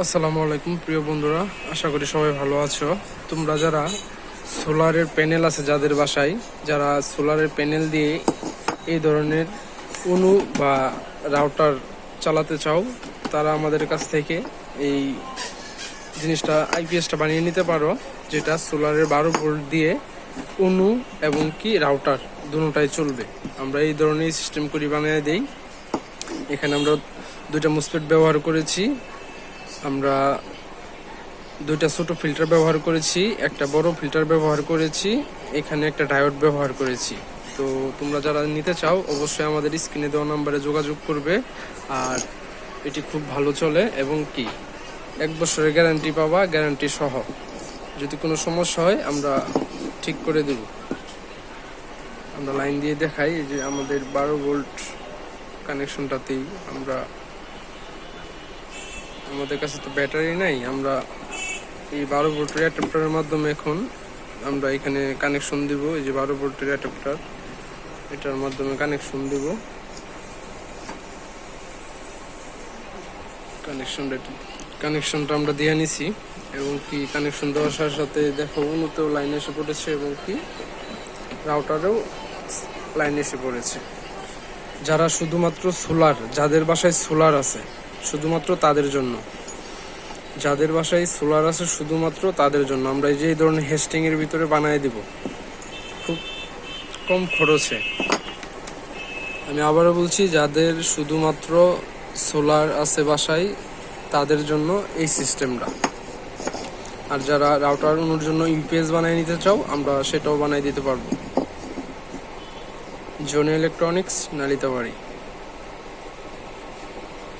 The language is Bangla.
আসসালামু আলাইকুম, প্রিয় বন্ধুরা। আশা করি সবাই ভালো আছো। তোমরা যারা সোলারের প্যানেল আছে যাদের বাসায়, যারা সোলারের প্যানেল দিয়ে এই ধরনের অনু বা রাউটার চালাতে চাও, তারা আমাদের কাছ থেকে এই জিনিসটা আইপিএসটা বানিয়ে নিতে পারো, যেটা সোলারের বারো ভোল্ট দিয়ে অনু এবং কি রাউটার দুটোটাই চলবে। আমরা এই ধরনের সিস্টেম করি, বানিয়ে দেই। এখানে আমরা দুইটা মুসপেট ব্যবহার করেছি। আমরা দুইটা ছোট ফিল্টার ব্যবহার করেছি, একটা বড় ফিল্টার ব্যবহার করেছি, এখানে একটা ডায়োড ব্যবহার করেছি। তো তোমরা যারা নিতে চাও, অবশ্যই আমাদের স্ক্রিনে দেওয়া নাম্বারে যোগাযোগ করবে। আর এটি খুব ভালো চলে এবং কি? এক বছরের গ্যারান্টি পাওয়া গ্যারান্টি সহ। যদি কোনো সমস্যা হয়, আমরা ঠিক করে দেব। আমরা লাইন দিয়ে দেখাই যে আমাদের বারো ভোল্ট কানেকশনটাতেই আমরা আমাদের কাছে তো ব্যাটারি নাই, আমরা এই বারো ভোল্টের অ্যাডাপ্টারের মাধ্যমে এখন আমরা এখানে কানেকশন দিব, এই যে বারো ভোল্টের অ্যাডাপ্টার এটার মাধ্যমে কানেকশন দিব। কানেকশনটা কানেকশনটা আমরা দিয়ে নিছি, এবং কি কানেকশন দেওয়ার সাথে সাথে দেখো উন্নতেও লাইন এসে পড়েছে এবং কি রাউটারেও লাইন এসে পড়েছে। যারা শুধুমাত্র সোলার যাদের বাসায় সোলার আছে শুধুমাত্র তাদের জন্য। যাদের বাসায় সোলার আছে, শুধুমাত্র তাদের জন্য। আমরা এই যে এই ধরনের হেস্টিং এর ভিতরে বানিয়ে দিব। খুব কম খরচে। আমি আবারও বলছি, যাদের শুধুমাত্র সোলার আছে বাসায়, তাদের জন্য এই সিস্টেমটা আর যারা রাউটার অনুর জন্য ইউপিএস বানিয়ে নিতে চাও, আমরা সেটাও বানিয়ে দিতে পারব। Zone electronics Nalitabari